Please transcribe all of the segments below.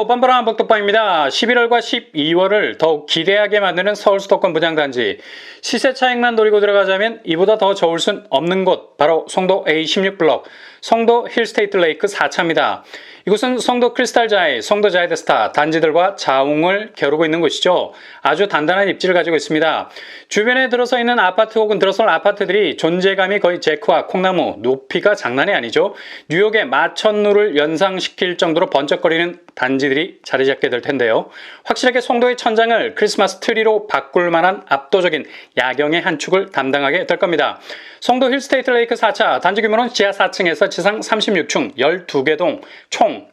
안녕하세요. 뻔뻔한 복덕방입니다. 11월과 12월을 더욱 기대하게 만드는 서울 수도권 분양단지 시세 차익만 노리고 들어가자면 이보다 더 좋을 순 없는 곳 바로 송도 A16블럭 송도 힐스테이트 레이크 4차입니다. 이곳은 송도 크리스탈자이, 송도 자이드스타 단지들과 자웅을 겨루고 있는 곳이죠. 아주 단단한 입지를 가지고 있습니다. 주변에 들어서 있는 아파트 혹은 들어설 아파트들이 존재감이 거의 제크와 콩나무, 높이가 장난이 아니죠. 뉴욕의 마천루를 연상시킬 정도로 번쩍거리는 단지들이 자리 잡게 될 텐데요. 확실하게 송도의 천장을 크리스마스 트리로 바꿀 만한 압도적인 야경의 한 축을 담당하게 될 겁니다. 송도 힐스테이트 레이크 4차 단지 규모는 지하 4층에서 지상 36층 12개 동 총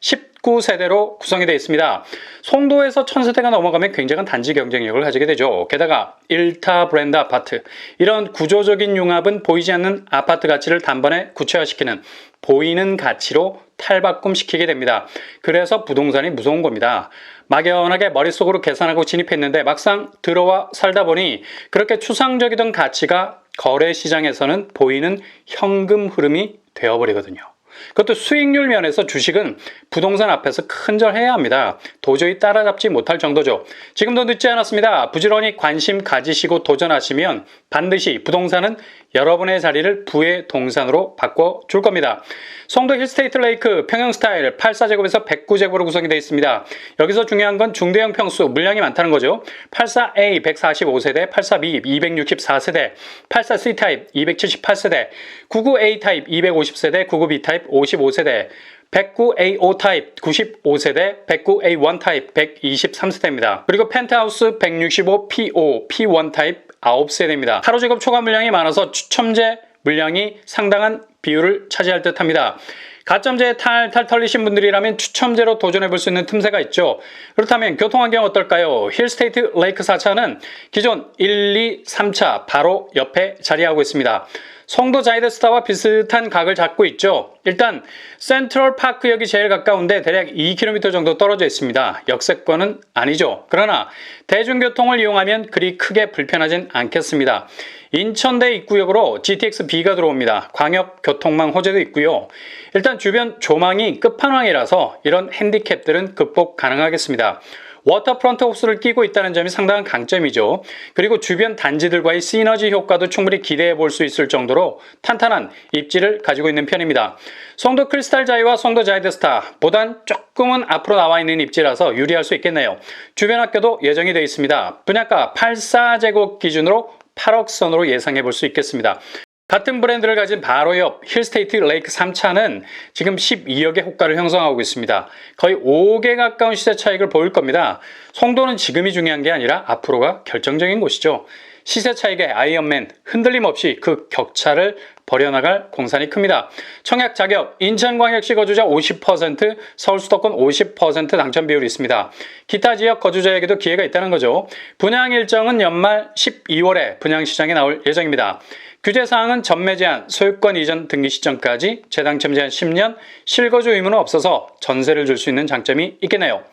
1319세대로 구성이 되어 있습니다. 송도에서 1000세대가 넘어가면 굉장한 단지 경쟁력을 가지게 되죠. 게다가 1타 브랜드 아파트 이런 구조적인 융합은 보이지 않는 아파트 가치를 단번에 구체화시키는 보이는 가치로 탈바꿈시키게 됩니다. 그래서 부동산이 무서운 겁니다. 막연하게 머릿속으로 계산하고 진입했는데 막상 들어와 살다 보니 그렇게 추상적이던 가치가 거래 시장에서는 보이는 현금 흐름이 되어버리거든요. 그것도 수익률 면에서 주식은 부동산 앞에서 큰절해야 합니다. 도저히 따라잡지 못할 정도죠. 지금도 늦지 않았습니다. 부지런히 관심 가지시고 도전하시면 반드시 부동산은 여러분의 자리를 부의 동산으로 바꿔줄 겁니다. 송도 힐스테이트 레이크 평형 스타일 84제곱에서 109제곱으로 구성이 되어 있습니다. 여기서 중요한 건 중대형 평수, 물량이 많다는 거죠. 84A 145세대, 84B 264세대, 84C 타입 278세대, 99A 타입 250세대, 99B 타입 55세대, 109A5 타입 95세대, 109A1 타입 123세대입니다. 그리고 펜트하우스 165P5, P1 타입 9세대입니다. 하루 작업 초과 물량이 많아서 추첨제 물량이 상당한 비율을 차지할 듯 합니다. 가점제에 탈 탈 털리신 분들이라면 추첨제로 도전해 볼 수 있는 틈새가 있죠. 그렇다면 교통환경 어떨까요? 힐스테이트 레이크 4차는 기존 1, 2, 3차 바로 옆에 자리하고 있습니다. 송도 자이드스타와 비슷한 각을 잡고 있죠. 일단 센트럴 파크역이 제일 가까운데 대략 2km 정도 떨어져 있습니다. 역세권은 아니죠. 그러나 대중교통을 이용하면 그리 크게 불편하진 않겠습니다. 인천대 입구역으로 GTX-B가 들어옵니다. 광역교통망 호재도 있고요. 일단 주변 조망이 끝판왕이라서 이런 핸디캡들은 극복 가능하겠습니다. 워터프런트 호스를 끼고 있다는 점이 상당한 강점이죠. 그리고 주변 단지들과의 시너지 효과도 충분히 기대해 볼 수 있을 정도로 탄탄한 입지를 가지고 있는 편입니다. 송도 크리스탈 자이와 송도 자이드스타 보단 조금은 앞으로 나와 있는 입지라서 유리할 수 있겠네요. 주변 학교도 예정이 되어 있습니다. 분양가 84제곱 기준으로 8억 선으로 예상해 볼 수 있겠습니다. 같은 브랜드를 가진 바로 옆 힐스테이트 레이크 3차는 지금 12억의 호가를 형성하고 있습니다. 거의 5개 가까운 시세 차익을 보일 겁니다. 송도는 지금이 중요한 게 아니라 앞으로가 결정적인 곳이죠. 시세 차익의 아이언맨 흔들림 없이 그 격차를 버려나갈 공산이 큽니다. 청약 자격 인천광역시 거주자 50% 서울 수도권 50% 당첨 비율이 있습니다. 기타 지역 거주자에게도 기회가 있다는 거죠. 분양 일정은 연말 12월에 분양 시장에 나올 예정입니다. 규제 사항은 전매 제한, 소유권 이전 등기 시점까지 재당첨 제한 10년, 실거주 의무는 없어서 전세를 줄 수 있는 장점이 있겠네요.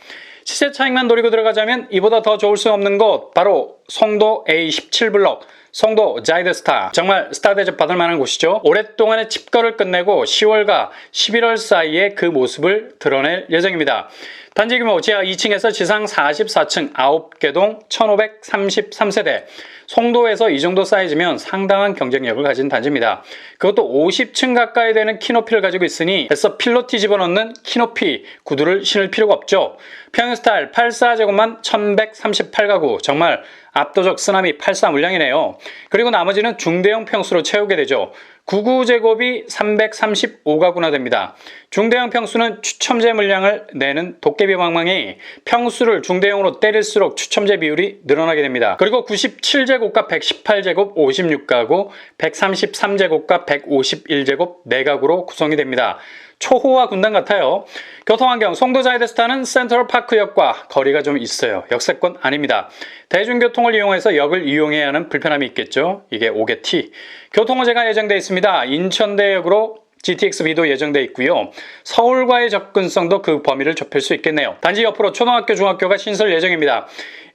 시세 차익만 노리고 들어가자면 이보다 더 좋을 수 없는 곳 바로 송도 A17블럭 송도 자이드스타 정말 스타 대접 받을 만한 곳이죠. 오랫동안의 집거를 끝내고 10월과 11월 사이에 그 모습을 드러낼 예정입니다. 단지 규모 지하 2층에서 지상 44층 9개 동 1533세대 송도에서 이 정도 사이즈면 상당한 경쟁력을 가진 단지입니다. 그것도 50층 가까이 되는 키높이를 가지고 있으니 애써 필로티 집어넣는 키높이 구두를 신을 필요가 없죠. 평형 스타일 84제곱만 1138가구 정말 압도적 쓰나미 84 물량이네요. 그리고 나머지는 중대형 평수로 채우게 되죠. 99제곱이 335가구나 됩니다. 중대형 평수는 추첨제 물량을 내는 도깨비 방망이 평수를 중대형으로 때릴수록 추첨제 비율이 늘어나게 됩니다. 그리고 97제곱과 118제곱 56가구, 133제곱과 151제곱 4가구로 구성이 됩니다. 초호화 군단 같아요. 교통환경 송도자이드스타는 센트럴파크역과 거리가 좀 있어요. 역세권 아닙니다. 대중교통을 이용해서 역을 이용해야 하는 불편함이 있겠죠. 이게 5개 T. 교통호재가 예정되어 있습니다. 인천대역으로 GTX-B도 예정돼 있고요. 서울과의 접근성도 그 범위를 좁힐 수 있겠네요. 단지 옆으로 초등학교, 중학교가 신설 예정입니다.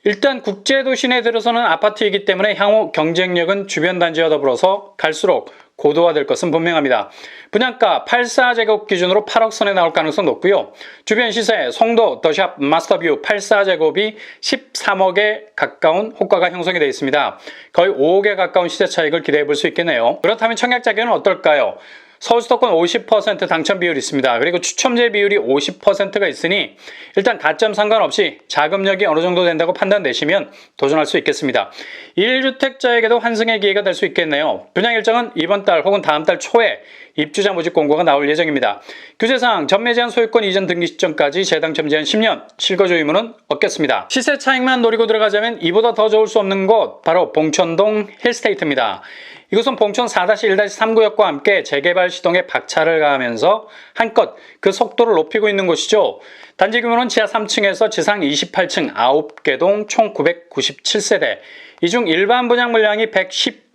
일단 국제도시 내 들어서는 아파트이기 때문에 향후 경쟁력은 주변 단지와 더불어서 갈수록 고도화될 것은 분명합니다. 분양가 84제곱 기준으로 8억 선에 나올 가능성 높고요. 주변 시세 송도 더샵 마스터뷰 84제곱이 13억에 가까운 호가가 형성이 되어 있습니다. 거의 5억에 가까운 시세 차익을 기대해 볼 수 있겠네요. 그렇다면 청약 자격은 어떨까요? 서울 수도권 50% 당첨 비율이 있습니다. 그리고 추첨제 비율이 50%가 있으니 일단 가점 상관없이 자금력이 어느 정도 된다고 판단되시면 도전할 수 있겠습니다. 1주택자에게도 환승의 기회가 될 수 있겠네요. 분양 일정은 이번 달 혹은 다음 달 초에 입주자 모집 공고가 나올 예정입니다. 규제상 전매 제한 소유권 이전 등기 시점까지 재당첨 제한 10년, 실거주 의무는 없겠습니다. 시세 차익만 노리고 들어가자면 이보다 더 좋을 수 없는 곳 바로 봉천동 힐스테이트입니다. 이곳은 봉천 4-1-3구역과 함께 재개발 시동에 박차를 가하면서 한껏 그 속도를 높이고 있는 곳이죠. 단지 규모는 지하 3층에서 지상 28층 9개 동 총 997세대. 이 중 일반 분양 물량이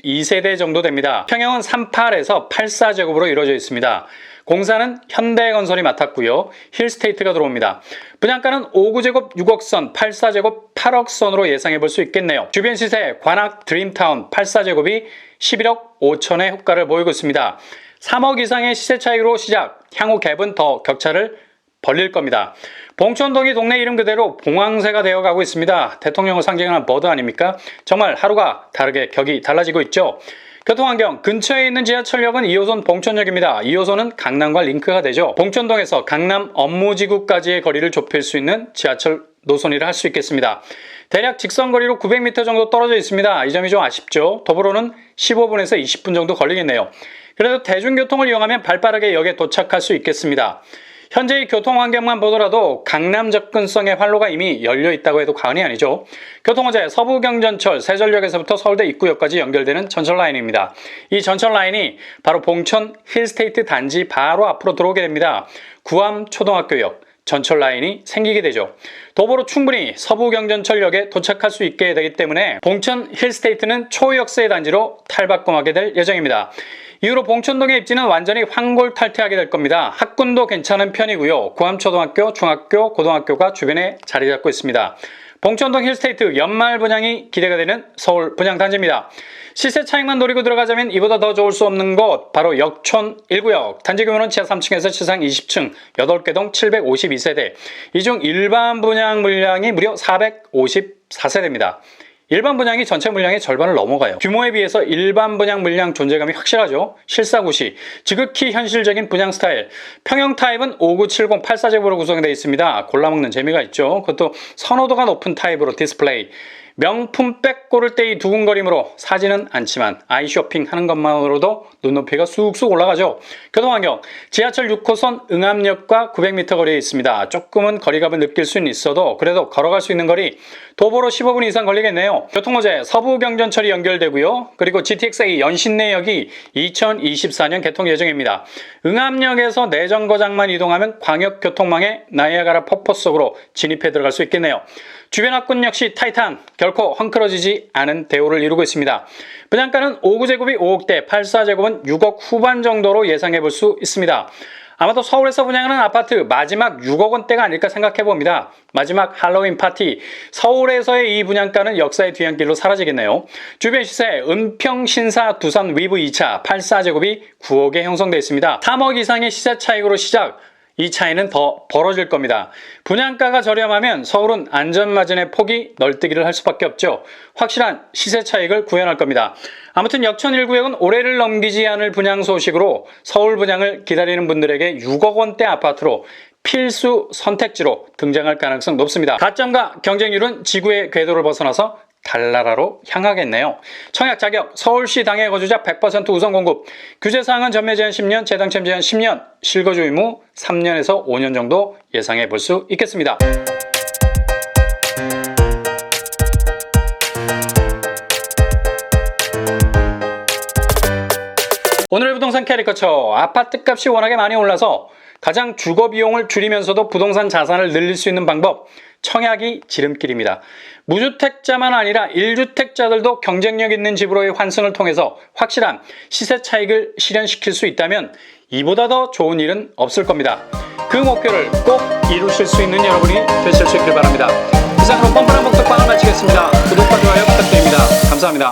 112세대 정도 됩니다. 평형은 38에서 84제곱으로 이루어져 있습니다. 공사는 현대건설이 맡았고요. 힐스테이트가 들어옵니다. 분양가는 5구제곱 6억 선, 84제곱 8억 선으로 예상해 볼 수 있겠네요. 주변 시세 관악 드림타운 84제곱이 11억 5천의 효과를 보이고 있습니다. 3억 이상의 시세 차익으로 시작, 향후 갭은 더 격차를 벌릴 겁니다. 봉천동이 동네 이름 그대로 봉황새가 되어가고 있습니다. 대통령을 상징하는 버드 아닙니까? 정말 하루가 다르게 격이 달라지고 있죠. 교통환경 근처에 있는 지하철역은 2호선 봉천역입니다. 2호선은 강남과 링크가 되죠. 봉천동에서 강남 업무지구까지의 거리를 좁힐 수 있는 지하철 노선이라 할 수 있겠습니다. 대략 직선 거리로 900m 정도 떨어져 있습니다. 이 점이 좀 아쉽죠. 더불어는 15분에서 20분 정도 걸리겠네요. 그래도 대중교통을 이용하면 발빠르게 역에 도착할 수 있겠습니다. 현재의 교통 환경만 보더라도 강남 접근성의 활로가 이미 열려 있다고 해도 과언이 아니죠. 교통어제 서부경전철 세전역에서부터 서울대 입구역까지 연결되는 전철 라인입니다. 이 전철 라인이 바로 봉천 힐스테이트 단지 바로 앞으로 들어오게 됩니다. 구암 초등학교역 전철 라인이 생기게 되죠. 도보로 충분히 서부경전철역에 도착할 수 있게 되기 때문에 봉천 힐스테이트는 초역세 단지로 탈바꿈하게 될 예정입니다. 이후로 봉천동의 입지는 완전히 황골탈퇴하게 될 겁니다. 학군도 괜찮은 편이고요. 구암초등학교, 중학교, 고등학교가 주변에 자리 잡고 있습니다. 봉천동 힐스테이트 연말 분양이 기대가 되는 서울 분양 단지입니다. 시세 차익만 노리고 들어가자면 이보다 더 좋을 수 없는 곳 바로 역촌 1구역 단지 규모는 지하 3층에서 지상 20층 8개 동 752세대 이 중 일반 분양 물량이 무려 454세대입니다. 일반 분양이 전체 물량의 절반을 넘어가요. 규모에 비해서 일반 분양 물량 존재감이 확실하죠. 실사구시, 지극히 현실적인 분양 스타일. 평형 타입은 5970 84제곱으로 구성되어 있습니다. 골라먹는 재미가 있죠. 그것도 선호도가 높은 타입으로 디스플레이. 명품 백 고를 때이 두근거림으로 사지는 않지만 아이 쇼핑 하는 것만으로도 눈높이가 쑥쑥 올라가죠. 교통환경 지하철 6호선 응암역과 900m 거리에 있습니다. 조금은 거리감을 느낄 수는 있어도 그래도 걸어갈 수 있는 거리 도보로 15분 이상 걸리겠네요. 교통어제 서부경전철이 연결되고요. 그리고 GTX-A 연신내역이 2024년 개통 예정입니다. 응암역에서 내정거장만 이동하면 광역교통망의 나이아가라 폭포 속으로 진입해 들어갈 수 있겠네요. 주변 학군 역시 타이탄 결코 헝클어지지 않은 대우를 이루고 있습니다. 분양가는 5구제곱이 5억대, 84제곱은 6억 후반 정도로 예상해 볼 수 있습니다. 아마도 서울에서 분양하는 아파트 마지막 6억 원대가 아닐까 생각해 봅니다. 마지막 할로윈 파티. 서울에서의 이 분양가는 역사의 뒤안길로 사라지겠네요. 주변 시세 은평 신사 두산 위브 2차 84제곱이 9억에 형성되어 있습니다. 3억 이상의 시세 차익으로 시작. 이 차이는 더 벌어질 겁니다. 분양가가 저렴하면 서울은 안전마진의 폭이 널뛰기를 할 수밖에 없죠. 확실한 시세 차익을 구현할 겁니다. 아무튼 역천 1구역은 올해를 넘기지 않을 분양 소식으로 서울 분양을 기다리는 분들에게 6억 원대 아파트로 필수 선택지로 등장할 가능성 높습니다. 가점과 경쟁률은 지구의 궤도를 벗어나서 달나라로 향하겠네요. 청약 자격, 서울시 당해 거주자 100% 우선 공급, 규제사항은 전매 제한 10년, 재당첨 제한 10년, 실거주 의무 3년에서 5년 정도 예상해 볼 수 있겠습니다. 오늘의 부동산 캐리커처 아파트 값이 워낙에 많이 올라서 가장 주거 비용을 줄이면서도 부동산 자산을 늘릴 수 있는 방법 청약이 지름길입니다. 무주택자만 아니라 1주택자들도 경쟁력 있는 집으로의 환승을 통해서 확실한 시세 차익을 실현시킬 수 있다면 이보다 더 좋은 일은 없을 겁니다. 그 목표를 꼭 이루실 수 있는 여러분이 되실 수 있길 바랍니다. 이상으로 뻔뻔한 목덕방을 마치겠습니다. 구독과 좋아요 부탁드립니다. 감사합니다.